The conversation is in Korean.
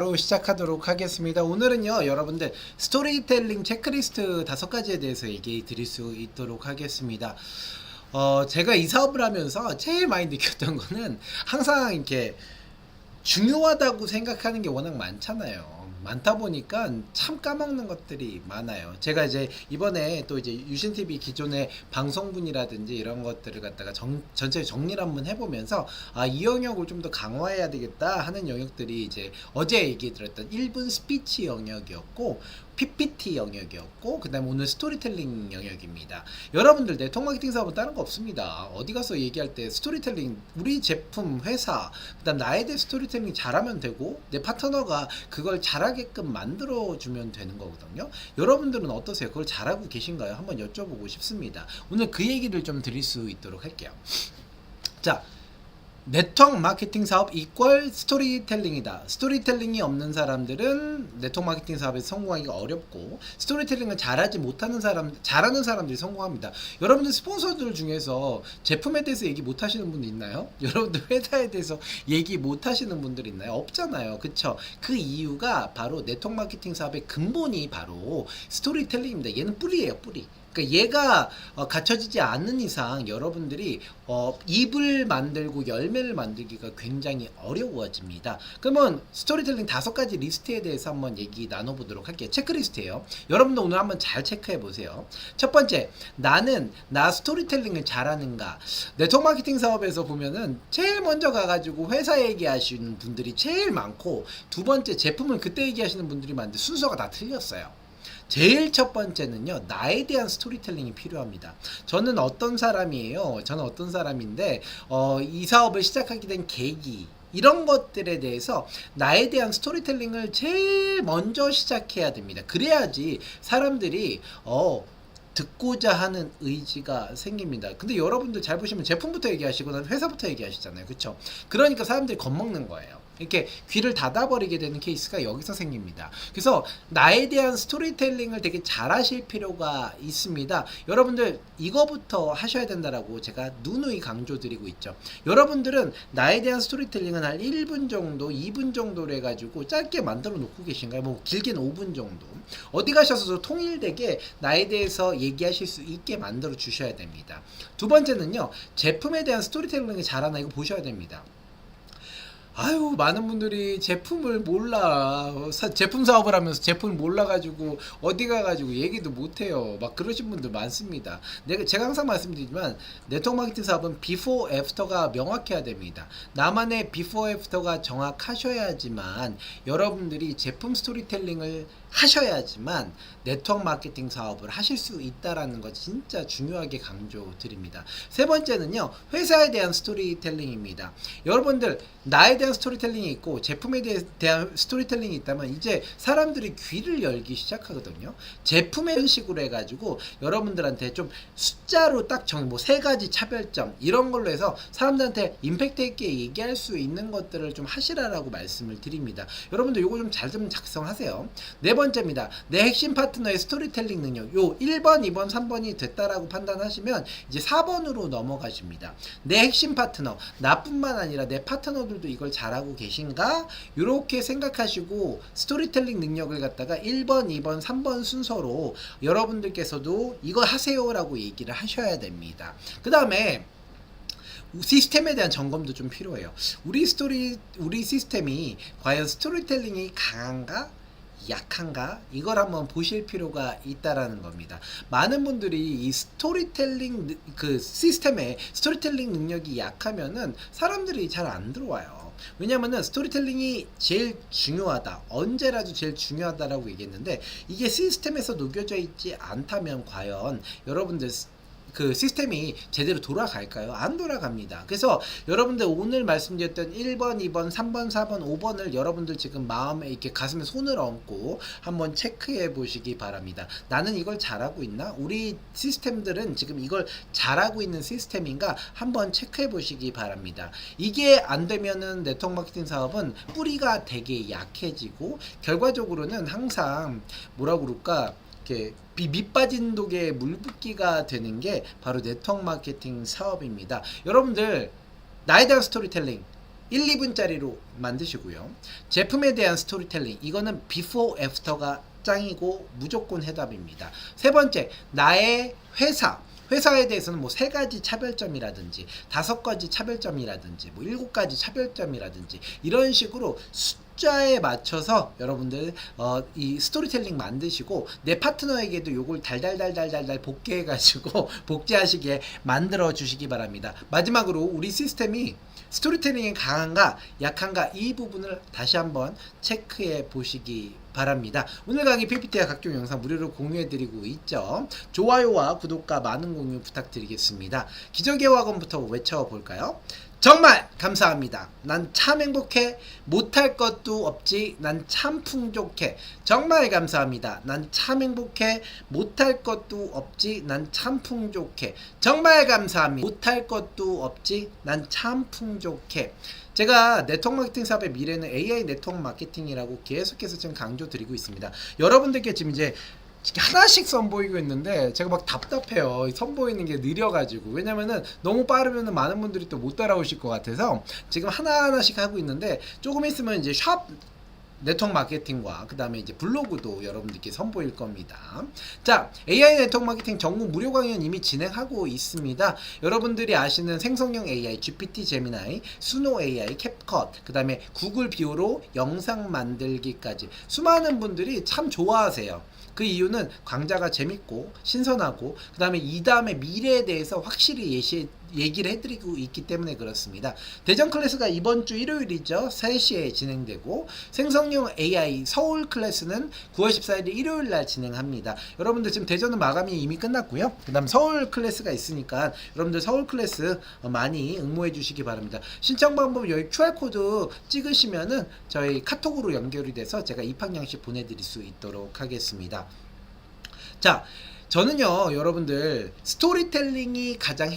바로 시작하도록 하겠습니다. 오늘은요, 여러분들 스토리텔링 체크리스트 다섯 가지에 대해서 얘기 드릴 수 있도록 하겠습니다. 어, 제가 이 사업을 하면서 제일 많이 느꼈던 거는 항상 이렇게 중요하다고 생각하는 게 워낙 많잖아요. 많다 보니까 참 까먹는 것들이 많아요. 제가 이제 이번에 또 이제 유신 TV 기존의 방송분이라든지 이런 것들을 갖다가 정, 전체 정리를 한번 해보면서 아 이 영역을 좀 더 강화해야 되겠다 하는 영역들이 이제 어제 얘기 들었던 1분 스피치 영역이었고 PPT 영역이었고 그다음에 오늘 스토리텔링 영역입니다. 여러분들 네트워크 마케팅 사업은 다른 거 없습니다. 어디 가서 얘기할 때 스토리텔링 우리 제품 회사 그다음 나에 대해 스토리텔링 잘하면 되고 내 파트너가 그걸 잘하게끔 만들어 주면 되는 거거든요. 여러분들은 어떠세요? 그걸 잘하고 계신가요? 한번 여쭤보고 싶습니다. 오늘 그 얘기를 좀 드릴 수 있도록 할게요. 자, 네트워크 마케팅 사업 이퀄 스토리텔링이다. 스토리텔링이 없는 사람들은 네트워크 마케팅 사업에 성공하기가 어렵고 스토리텔링을 잘하지 못하는 사람, 잘하는 사람들이 성공합니다. 여러분들 스폰서들 중에서 제품에 대해서 얘기 못 하시는 분 있나요? 여러분들 회사에 대해서 얘기 못 하시는 분들 있나요? 없잖아요. 그쵸? 그 이유가 바로 네트워크 마케팅 사업의 근본이 바로 스토리텔링입니다. 얘는 뿌리예요, 뿌리. 그러니까 얘가 어, 갖춰지지 않는 이상 여러분들이 어, 잎을 만들고 열매를 만들기가 굉장히 어려워집니다. 그러면 스토리텔링 다섯 가지 리스트에 대해서 한번 얘기 나눠보도록 할게요. 체크리스트예요. 여러분도 오늘 한번 잘 체크해 보세요. 첫 번째, 나는 나 스토리텔링을 잘하는가? 네트워크 마케팅 사업에서 보면은 제일 먼저 가가지고 회사 얘기하시는 분들이 제일 많고 두 번째 제품을 그때 얘기하시는 분들이 많은데 순서가 다 틀렸어요. 제일 첫 번째는요, 나에 대한 스토리텔링이 필요합니다. 저는 어떤 사람이에요? 저는 어떤 사람인데, 어, 이 사업을 시작하게 된 계기, 이런 것들에 대해서 나에 대한 스토리텔링을 제일 먼저 시작해야 됩니다. 그래야지 사람들이, 어, 듣고자 하는 의지가 생깁니다. 근데 여러분들 잘 보시면 제품부터 얘기하시고 난 회사부터 얘기하시잖아요. 그쵸? 그러니까 사람들이 겁먹는 거예요. 이렇게 귀를 닫아버리게 되는 케이스가 여기서 생깁니다. 그래서 나에 대한 스토리텔링을 되게 잘 하실 필요가 있습니다. 여러분들 이거부터 하셔야 된다라고 제가 누누이 강조드리고 있죠. 여러분들은 나에 대한 스토리텔링은 한 1분 정도, 2분 정도로 해가지고 짧게 만들어 놓고 계신가요? 뭐 길게는 5분 정도. 어디 가셔서 통일되게 나에 대해서 얘기하실 수 있게 만들어 주셔야 됩니다. 두 번째는요, 제품에 대한 스토리텔링이 잘하나 이거 보셔야 됩니다. 아유 많은 분들이 제품을 몰라. 사- 제품 사업을 하면서 제품을 몰라가지고 어디 가가지고 얘기도 못해요. 막 그러신 분들 많습니다. 내가 제가 항상 말씀드리지만 네트워크 마케팅 사업은 비포 애프터가 명확해야 됩니다. 나만의 비포 애프터가 정확하셔야지만 여러분들이 제품 스토리텔링을 하셔야지만 네트워크 마케팅 사업을 하실 수 있다라는 거 진짜 중요하게 강조드립니다. 세 번째는요, 회사에 대한 스토리텔링입니다. 여러분들, 나에 대한 스토리텔링이 있고, 제품에 대- 대한 스토리텔링이 있다면, 이제 사람들이 귀를 열기 시작하거든요. 제품에 이런 식으로 해가지고, 여러분들한테 좀 숫자로 딱 정, 뭐 세 가지 차별점, 이런 걸로 해서 사람들한테 임팩트 있게 얘기할 수 있는 것들을 좀 하시라라고 말씀을 드립니다. 여러분들 요거 좀 잘 좀 작성하세요. 네 번째입니다. 내 핵심 파트너의 스토리텔링 능력. 요 1번, 2번, 3번이 됐다라고 판단하시면 이제 4번으로 넘어가십니다. 내 핵심 파트너. 나뿐만 아니라 내 파트너들도 이걸 잘하고 계신가? 요렇게 생각하시고 스토리텔링 능력을 갖다가 1번, 2번, 3번 순서로 여러분들께서도 이거 하세요라고 얘기를 하셔야 됩니다. 그 다음에 시스템에 대한 점검도 좀 필요해요. 우리 스토리, 우리 시스템이 과연 스토리텔링이 강한가? 약한가? 이걸 한번 보실 필요가 있다라는 겁니다. 많은 분들이 이 스토리텔링 느- 그 시스템에 스토리텔링 능력이 약하면은 사람들이 잘 안 들어와요. 왜냐면은 스토리텔링이 제일 중요하다. 언제라도 제일 중요하다라고 얘기했는데 이게 시스템에서 녹여져 있지 않다면 과연 여러분들 그 시스템이 제대로 돌아갈까요? 안 돌아갑니다. 그래서 여러분들 오늘 말씀드렸던 1번, 2번, 3번, 4번, 5번을 여러분들 지금 마음에 이렇게 가슴에 손을 얹고 한번 체크해 보시기 바랍니다. 나는 이걸 잘하고 있나? 우리 시스템들은 지금 이걸 잘하고 있는 시스템인가? 한번 체크해 보시기 바랍니다. 이게 안 되면은 네트워크 마케팅 사업은 뿌리가 되게 약해지고 결과적으로는 항상 뭐라 그럴까? 이렇게 비- 밑빠진 독에 물 붓기가 되는 게 바로 네트워크 마케팅 사업입니다. 여러분들 나에 대한 스토리텔링 1, 2분짜리로 만드시고요. 제품에 대한 스토리텔링 이거는 비포 애프터가 짱이고 무조건 해답입니다. 세 번째 나의 회사 회사에 대해서는 뭐 세 가지 차별점이라든지 다섯 가지 차별점이라든지 뭐 일곱 가지 차별점이라든지 이런 식으로 숫자에 맞춰서 여러분들 어, 이 스토리텔링 만드시고 내 파트너에게도 요걸 달달달달달달 복귀해 가지고 복제하시게 만들어 주시기 바랍니다. 마지막으로 우리 시스템이 스토리텔링이 강한가 약한가 이 부분을 다시 한번 체크해 보시기 바랍니다. 오늘 강의 PPT와 각종 영상 무료로 공유해 드리고 있죠. 좋아요와 구독과 많은 공유 부탁드리겠습니다. 기적의 학원부터 외쳐 볼까요? 정말 감사합니다. 난 참 행복해. 못할 것도 없지. 난 참 풍족해. 정말 감사합니다. 난 참 행복해. 못할 것도 없지. 난 참 풍족해. 정말 감사합니다. 못할 것도 없지. 난 참 풍족해. 제가 네트워크 마케팅 사업의 미래는 AI 네트워크 마케팅이라고 계속해서 지금 강조 드리고 있습니다. 여러분들께 지금 이제 하나씩 선보이고 있는데 제가 막 답답해요. 이 선보이는 게 느려가지고 왜냐면은 너무 빠르면은 많은 분들이 또 못 따라오실 것 같아서 지금 하나 하나씩 하고 있는데 조금 있으면 이제 샵 네트워크 마케팅과 그 다음에 이제 블로그도 여러분들께 선보일 겁니다. 자, AI 네트워크 마케팅 전국 무료 강연 이미 진행하고 있습니다. 여러분들이 아시는 생성형 AI, GPT, 제미나이, 수노 AI, 캡컷, 그 다음에 구글 비오로 영상 만들기까지 수많은 분들이 참 좋아하세요. 그 이유는 강좌가 재밌고 신선하고 그 다음에 이 다음에 미래에 대해서 확실히 예시 얘기를 해드리고 있기 때문에 그렇습니다. 대전 클래스가 이번 주 일요일이죠. 3시에 진행되고 생성형 AI 서울 클래스는 9월 14일 일요일 날 진행합니다. 여러분들 지금 대전은 마감이 이미 끝났고요. 그 다음 서울 클래스가 있으니까 여러분들 서울 클래스 어, 많이 응모해 주시기 바랍니다. 신청 방법 여기 QR코드 찍으시면은 저희 카톡으로 연결이 돼서 제가 입학 양식 보내드릴 수 있도록 하겠습니다. 자, 저는요, 여러분들 스토리텔링이 가장